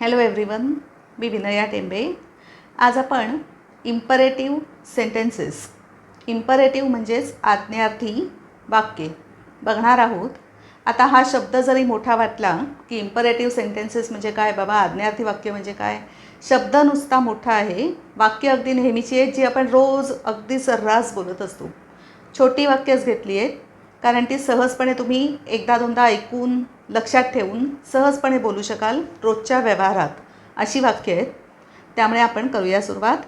Hello everyone मी विनया टेंबे. आज आपण इम्परेटिव्ह सेंटेन्सेस इम्परेटिव्ह म्हणजेच आज्ञार्थी वाक्ये. बघणार आहोत. आता हा शब्द जरी मोठा वाटला की इम्परेटिव्ह सेंटेन्सेस म्हणजे काय? बाबा आज्ञार्थी वाक्य म्हणजे काय? शब्द नुसता मोठा आहे. वाक्य अगदी नेहमीची आहेत जी आपण रोज अगदी सर्रास बोलत असतो. छोटी वाक्यच घेतली आहेत. कारण ती सहजपणे तुम्ही एकदा दोनदा ऐकून लक्षात ठेवून सहजपणे बोलू शकाल रोजच्या व्यवहारात. अशी वाक्य आहेत. त्यामुळे आपण करूया सुरुवात.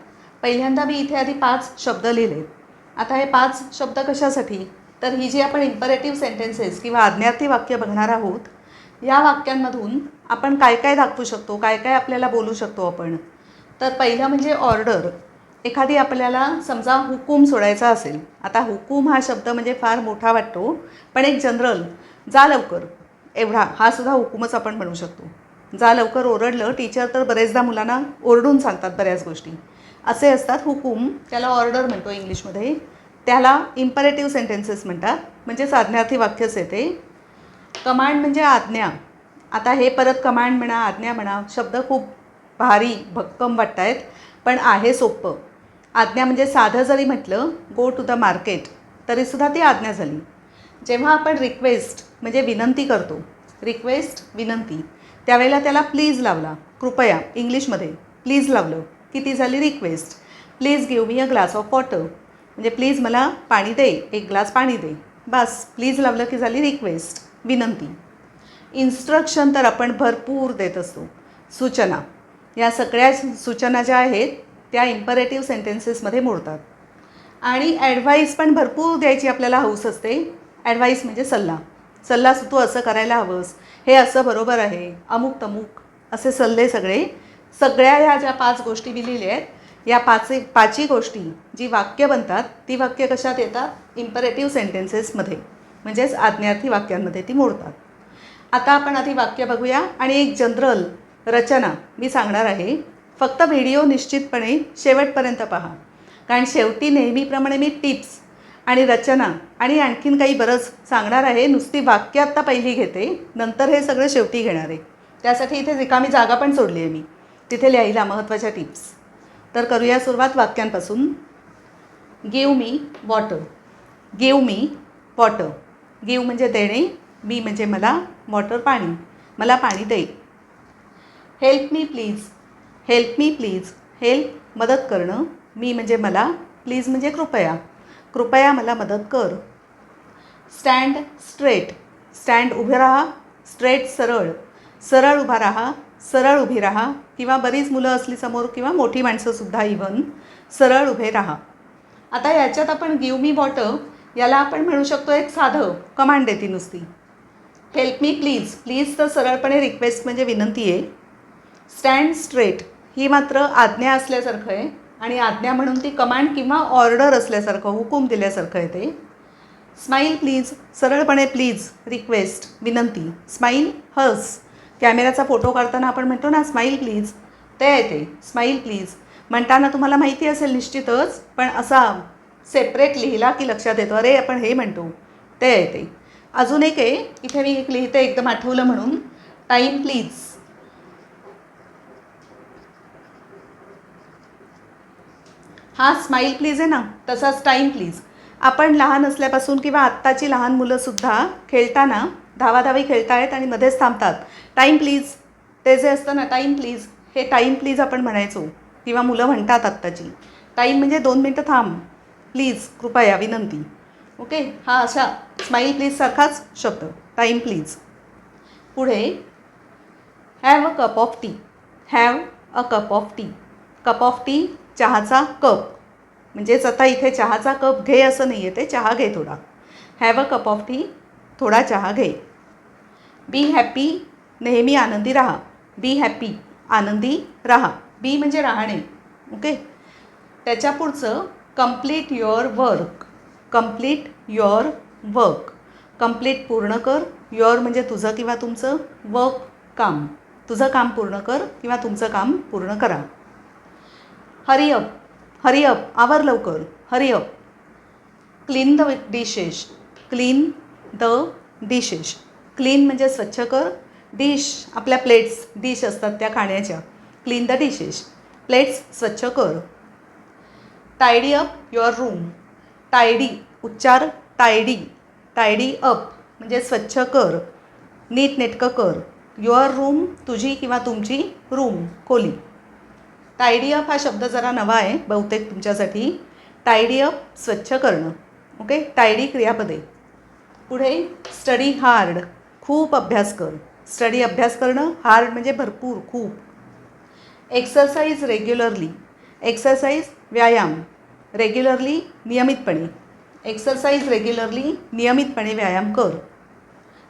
पहिल्यांदा मी इथे आधी पाच शब्द लिहिले. आता हे पाच शब्द कशासाठी? तर ही जी आपण इम्परेटिव्ह सेंटेन्सेस किंवा आज्ञार्थी वाक्य बघणार आहोत या वाक्यांमधून आपण काय काय दाखवू शकतो? काय काय आपल्याला बोलू शकतो आपण? तर पहिलं म्हणजे ऑर्डर एखादी आपल्याला समजा हुकूम सोडायचा असेल आता हुकूम हा शब्द म्हणजे फार मोठा वाटतो पण एक जनरल जा लवकर एवढा हा सुद्धा हुकूमच आपण म्हणू शकतो. जा लवकर ओरडलं टीचर तर बरेचदा मुलांना ओरडून सांगतात बऱ्याच गोष्टी. असे असतात हुकूम त्याला ऑर्डर म्हणतो इंग्लिशमध्ये. त्याला इम्परेटिव्ह सेंटेन्सेस म्हणतात म्हणजे साधनार्थी वाक्यच येते कमांड म्हणजे आज्ञा. आता हे परत कमांड म्हणा आज्ञा म्हणा शब्द खूप भारी भक्कम वाटत आहेत पण आहे सोपं. आज्ञा म्हणजे साधं जरी म्हटलं गो टू द मार्केट तरीसुद्धा ती आज्ञा झाली. जेव्हा आपण रिक्वेस्ट म्हणजे विनंती करतो रिक्वेस्ट विनंती त्यावेळेला त्याला प्लीज लावला. कृपया इंग्लिशमध्ये प्लीज लावलं. की ती झाली request please give me a glass of water म्हणजे प्लीज मला पाणी दे एक ग्लास पाणी दे. बस प्लीज लावलं की झाली रिक्वेस्ट विनंती. इन्स्ट्रक्शन तर आपण भरपूर देत असतो. सूचना. या सगळ्या सूचना ज्या आहेत त्या इम्परेटिव्ह सेंटेन्सेसमध्ये मोडतात. आणि ॲडवाईस पण भरपूर द्यायची आपल्याला हौस असते. ॲडवाईस म्हणजे सल्ला. सल्ला तू असं करायला हवंस. हे असं बरोबर आहे. अमुक तमुक असे सल्ले सगळे. सगळ्या ह्या ज्या पाच गोष्टी मी लिहिल्या आहेत या पाच पाचही गोष्टी जी वाक्य बनतात ती वाक्य कशात येतात? इम्परेटिव्ह सेंटेन्सेसमध्ये म्हणजेच आज्ञार्थी वाक्यांमध्ये ती मोडतात. आता आपण आधी वाक्य बघूया. आणि एक जनरल रचना मी सांगणार आहे. फक्त व्हिडिओ निश्चितपणे शेवटपर्यंत पहा. कारण शेवटी नेहमीप्रमाणे मी टिप्स आणि रचना आणि आणखीन काही बरंच सांगणार आहे. नुसती वाक्य आत्ता पहिली घेते नंतर हे सगळं शेवटी घेणार आहे. त्यासाठी इथे रिकामी जागा पण सोडली आहे मी. तिथे लिहायला महत्त्वाच्या टिप्स. तर करूया सुरुवात वाक्यांपासून. Give me water give me water give म्हणजे देणे मी म्हणजे मला वॉटर पाणी. मला पाणी दे. Help me please help me please help मदत करणं. मी म्हणजे मला प्लीज म्हणजे कृपया. कृपया मला मदत कर. स्टँड स्ट्रेट स्टँड उभे राहा. स्ट्रेट सरळ. सरळ उभा राहा. सरळ उभी राहा. किंवा बरीच मुलं असली समोर किंवा मोठी माणसंसुद्धा इव्हन सरळ उभे राहा. आता याच्यात आपण गिव मी वॉटर याला आपण म्हणू शकतो एक साधं कमांड देते नुसती. हेल्प मी प्लीज प्लीज तर सरळपणे रिक्वेस्ट म्हणजे विनंती आहे. स्टँड स्ट्रेट ही मात्र आज्ञा असल्यासारखं आहे. आणि आज्ञा म्हणून ती कमांड किंवा ऑर्डर असल्यासारखं हुकूम दिल्यासारखं आहे ते. स्माईल प्लीज सरळपणे प्लीज रिक्वेस्ट विनंती. स्माईल हस. कॅमेऱ्याचा फोटो काढताना आपण म्हणतो ना स्माईल प्लीज. ते येते स्माईल प्लीज. म्हणताना तुम्हाला माहिती असेल निश्चितच पण असा सेपरेट लिहिला की लक्षात येतो. अरे आपण हे म्हणतो. ते येते अजून एक आहे इथे मी एक लिहिते एकदम आठवलं म्हणून. टाईम प्लीज हा स्माईल प्लीज आहे ना तसाच टाईम प्लीज आपण लहान असल्यापासून किंवा आत्ताची लहान मुलंसुद्धा खेळताना धावाधावी खेळतायत आणि मध्येच थांबतात. टाईम प्लीज ते जे असतं ना टाईम प्लीज हे टाईम प्लीज आपण म्हणायचो. किंवा मुलं म्हणतात आत्ताची. टाईम म्हणजे दोन मिनटं थांब. प्लीज कृपया विनंती. ओके हा अशा स्माईल प्लीजसारखाच शब्द. टाईम प्लीज पुढे have a cup of tea have a cup of tea cup of tea चहाचा कप. म्हणजेच आता इथे चहाचा कप घे असं नाही आहे ते चहा घे थोडा. Have a cup of tea थोडा चहा घे. बी हॅपी नेहमी आनंदी राहा. बी हॅपी आनंदी राहा. बी म्हणजे राहणे. ओके त्याच्या पुढचं complete your work complete your work complete पूर्ण कर. युअर म्हणजे तुझं किंवा तुमचं वर्क काम. तुझं काम पूर्ण कर किंवा तुमचं काम पूर्ण करा. हरी अप हरी अप आवर लवकर hurry up. Clean the dishes clean the dishes clean म्हणजे स्वच्छ कर. डिश आपल्या प्लेट्स डिश असतात त्या खाण्याच्या. क्लीन द डिशेश प्लेट्स स्वच्छ कर. Tidy up your room tidy उच्चार टायडी टायडी अप म्हणजे स्वच्छ कर. नीट नेटकं कर. युअर रूम तुझी किंवा तुमची रूम खोली. टायडी अप हा शब्द जरा नवा आहे बहुतेक तुमच्यासाठी. टायडी अप स्वच्छ करणं. ओके टायडी क्रियापदे. पुढे स्टडी हार्ड खूप अभ्यास कर. स्टडी अभ्यास करणं हार्ड म्हणजे भरपूर खूप. एक्सरसाइज रेग्युलरली एक्सरसाइज व्यायाम. रेग्युलरली नियमितपणे. एक्सरसाइज रेग्युलरली नियमितपणे व्यायाम कर.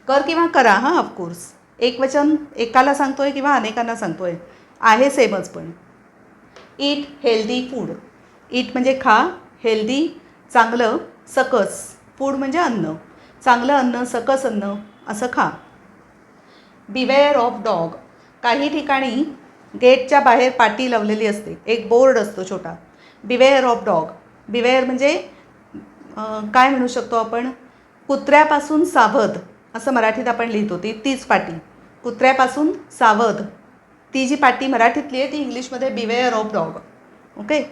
कर किंवा करा हां ऑफकोर्स एक वचन एकाला सांगतो आहे किंवा अनेकांना सांगतो आहे आहे सेमच पण. ईट हेल्दी फूड ईट म्हणजे खा हेल्दी चांगलं सकस. फूड म्हणजे अन्न. चांगलं अन्न सकस अन्न असं खा. बिवेअर ऑफ डॉग काही ठिकाणी गेटच्या बाहेर पाटी लावलेली असते. एक बोर्ड असतो छोटा. बिवेअर ऑफ डॉग बिवेअर म्हणजे काय म्हणू शकतो आपण? कुत्र्यापासून सावध. असं मराठीत आपण लिहितो ती तीच पाटी. कुत्र्यापासून सावध. ती जी पाटी मराठीतली आहे ती इंग्लिशमध्ये beware of dog okay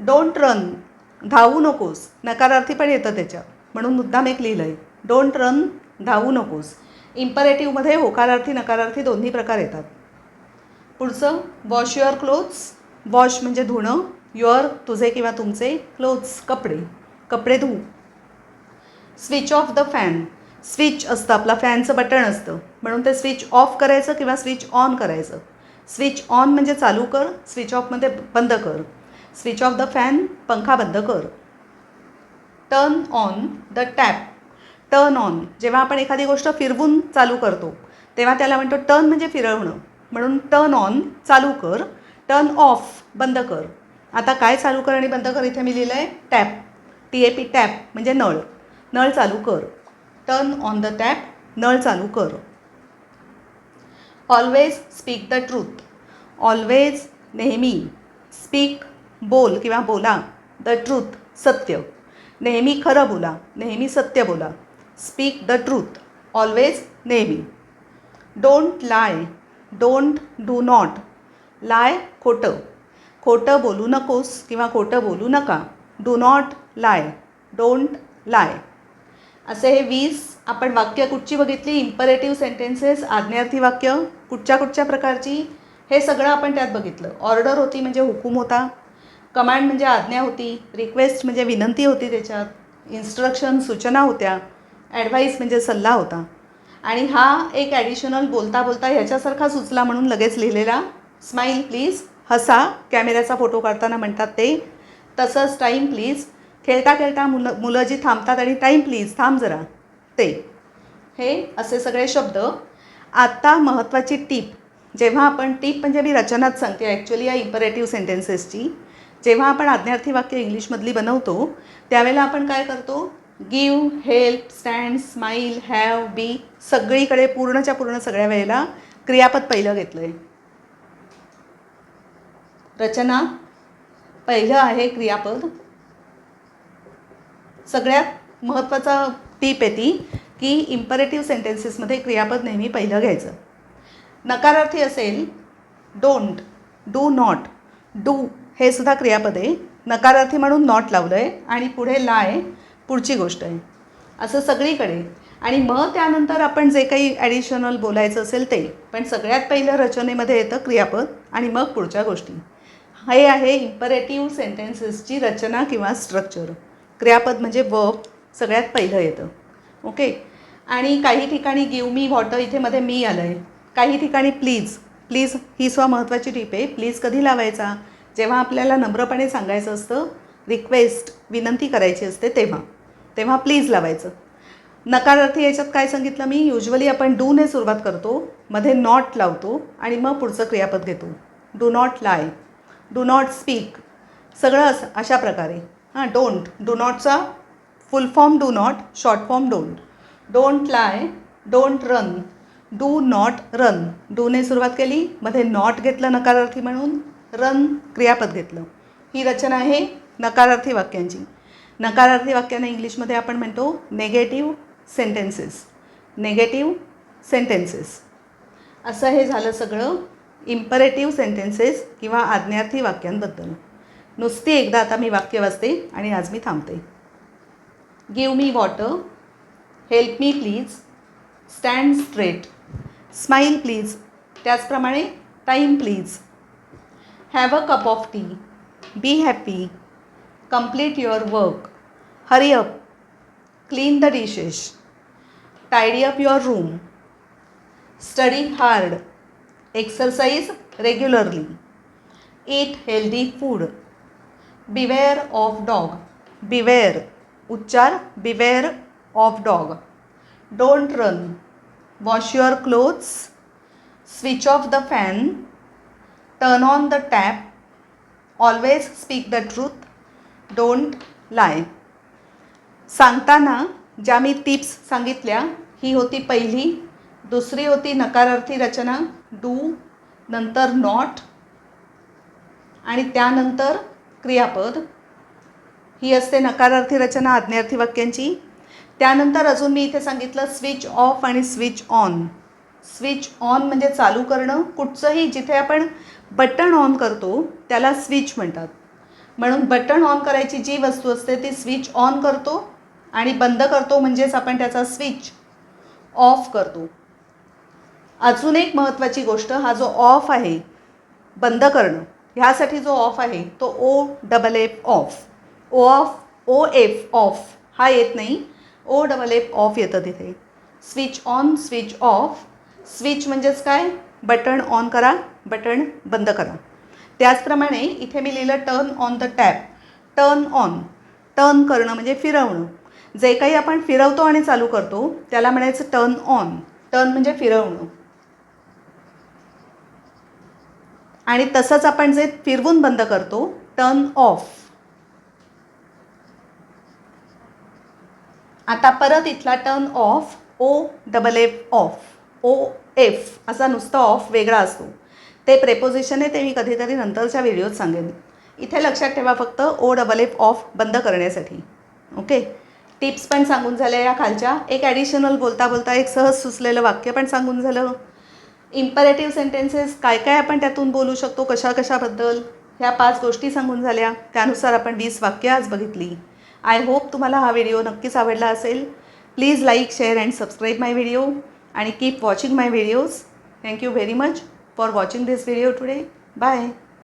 don't run धावू नकोस. नकारार्थी पण येतं त्याच्यात. म्हणून मुद्दाम एक लिहिलं आहे डोंट रन धावू नकोस. इम्परेटिव्हमध्ये होकारार्थी नकारार्थी दोन्ही प्रकार येतात. पुढचं वॉश युअर क्लोथ्स वॉश म्हणजे धुणं. युअर तुझे किंवा तुमचे क्लोथ्स कपडे. कपडे धू. Switch off the fan switch असतं आपला फॅनचं बटण असतं. म्हणून ते स्विच ऑफ करायचं किंवा स्विच ऑन करायचं. स्विच ऑन म्हणजे चालू कर स्विच ऑफमध्ये म्हणजे बंद कर. स्विच ऑफ द फॅन पंखा बंद कर. Turn on the tap turn on जेव्हा आपण एखादी गोष्ट फिरवून चालू करतो तेव्हा त्याला म्हणतो टर्न म्हणजे फिरवणं. म्हणून टर्न ऑन चालू कर. टर्न ऑफ बंद कर. आता काय चालू कर आणि बंद कर? इथे मी लिहिलं आहे tap T A P tap म्हणजे नळ. नळ चालू कर. टर्न ऑन द टॅप नळ चालू कर. Always speak the truth always नेहमी स्पीक बोल किंवा बोला द ट्रूथ सत्य. नेहमी खरं बोला नेहमी सत्य बोला. स्पीक द ट्रूथ ऑलवेज नेहमी. Don't lie don't do not lie खोटं. खोटं बोलू नकोस किंवा खोटं बोलू नका. Do not lie don't lie असे हे वीस आपण वाक्य कुठची बघितली? इम्परेटिव्ह सेंटेन्सेस आज्ञार्थी वाक्य कुठच्या कुठच्या प्रकारची? हे सगळं आपण त्यात बघितलं. ऑर्डर होती म्हणजे हुकूम होता. कमांड म्हणजे आज्ञा होती. रिक्वेस्ट म्हणजे विनंती होती त्याच्यात. इन्स्ट्रक्शन सूचना होत्या. ॲडवाईस म्हणजे सल्ला होता. आणि हा एक ॲडिशनल बोलता बोलता ह्याच्यासारखा सुचला म्हणून लगेच लिहिलेला. स्माईल प्लीज हसा. कॅमेऱ्याचा फोटो काढताना म्हणतात ते. तसंच टाईम प्लीज खेळता खेळता मुलं मुलं जी थांबतात आणि टाईम प्लीज थांब जरा. ते. हे असे सगळे शब्द. आत्ता महत्त्वाची टीप. जेव्हा आपण टीप म्हणजे मी रचनाच सांगते ॲक्च्युली या इम्परेटिव्ह सेंटेन्सेसची जेव्हा आपण आज्ञार्थी वाक्य इंग्लिशमधली बनवतो त्यावेळेला आपण काय करतो? Give help stand smile have be सगळीकडे पूर्णच्या पूर्ण सगळ्या वेळेला क्रियापद पहिलं घेतलं आहे रचना. पहिलं आहे क्रियापद. सगळ्यात महत्त्वाचा टीप आहे ती की इम्परेटिव्ह सेंटेन्सेसमध्ये क्रियापद नेहमी पहिलं घ्यायचं. नकारार्थी असेल डोंट डू नॉट डू हे सुद्धा क्रियापद आहे. नकारार्थी म्हणून नॉट लावलं आहे आणि पुढे लाय पुढची गोष्ट आहे. असं सगळीकडे. आणि मग त्यानंतर आपण जे काही ॲडिशनल बोलायचं असेल ते. पण सगळ्यात पहिलं रचनेमध्ये येतं क्रियापद आणि मग पुढच्या गोष्टी. हे आहे इम्परेटिव्ह सेंटेन्सेसची रचना किंवा स्ट्रक्चर क्रियापद म्हणजे वर्ब सगळ्यात पहिलं येतं. ओके आणि काही ठिकाणी गिव मी वॉटर इथे मध्ये मी आलं आहे काही ठिकाणी प्लीज प्लीज ही सुद्धा महत्त्वाची टीप आहे. प्लीज कधी लावायचा? जेव्हा आपल्याला नम्रपणे सांगायचं असतं रिक्वेस्ट विनंती करायची असते तेव्हा. तेव्हा प्लीज लावायचं. नकारार्थी याच्यात काय सांगितलं मी? युजली आपण डूने सुरुवात करतो मध्ये नॉट लावतो आणि मग पुढचं क्रियापद घेतो. Do not lie do not speak सगळं असं अशा प्रकारे. हां don't do नॉटचा full form do not short form don't don't lie don't run do not run डूने सुरुवात केली मध्ये नॉट घेतलं नकारार्थी म्हणून रन क्रियापद घेतलं. ही रचना आहे नकारार्थी वाक्यांची. नकारार्थी वाक्यांना इंग्लिशमध्ये आपण म्हणतो नेगेटिव्ह सेंटेन्सेस नेगेटिव्ह सेंटेन्सेस असं हे झालं सगळं इम्परेटिव्ह सेंटेन्सेस किंवा आज्ञार्थी वाक्यांबद्दल. नुसती एकदा आता मी वाक्य वाचते आणि आज मी थांबते. Give me water help me please stand straight smile please त्याचप्रमाणे time please have a cup of tea be happy complete your work hurry up clean the dishes tidy up your room study hard exercise regularly eat healthy food beware of dog beware उच्चार beware of dog don't run wash your clothes switch off the fan turn on the tap always speak the truth don't lie सांगताना ज्या मी tips सांगितल्या ही होती पहिली. दुसरी होती नकारार्थी रचना. Do नंतर not आणि त्यानंतर क्रियापद. ही असते नकारार्थी रचना आज्ञार्थी वाक्यांची. त्यानंतर अजून मी इथे सांगितलं स्विच ऑफ आणि स्विच ऑन स्विच ऑन म्हणजे चालू करणं. कुठचंही जिथे आपण बटन ऑन करतो त्याला स्विच म्हणतात. म्हणून बटन ऑन करायची जी वस्तू असते ती स्विच ऑन करतो आणि बंद करतो म्हणजेच आपण त्याचा स्विच ऑफ करतो. अजून एक महत्त्वाची गोष्ट हा जो ऑफ आहे बंद करणं. ह्यासाठी जो ऑफ आहे तो O double F off O off O F off हा येत नाही. ओ डबल एफ ऑफ येतं तिथे. Switch on switch off switch म्हणजेच काय? बटन ऑन करा बटन बंद करा. त्याचप्रमाणे इथे मी लिहिलं turn on the tap turn on turn करणं म्हणजे फिरवणं. जे काही आपण फिरवतो आणि चालू करतो त्याला म्हणायचं टर्न ऑन टर्न म्हणजे फिरवणं. आणि तसंच आपण जे फिरवून बंद करतो टर्न ऑफ आता परत इथला turn off O double F off O F असा नुसता ऑफ वेगळा असतो. ते प्रेपोजिशन आहे ते मी कधीतरी नंतरच्या व्हिडिओत सांगेन. इथे लक्षात ठेवा फक्त ओ डबल एफ ऑफ बंद करण्यासाठी. ओके टिप्स पण सांगून झाल्या या खालच्या. एक ॲडिशनल बोलता बोलता एक सहज सुचलेलं वाक्य पण सांगून झालं. इम्परेटिव्ह सेंटेन्सेस काय काय आपण त्यातून बोलू शकतो? कशा कशाबद्दल ह्या पाच गोष्टी सांगून झाल्या. त्यानुसार आपण वीस वाक्य आज बघितली. आय होप तुम्हाला हा व्हिडिओ नक्कीच आवडला असेल. Please like share and subscribe my video आणि keep watching my videos thank you very much for watching this video today bye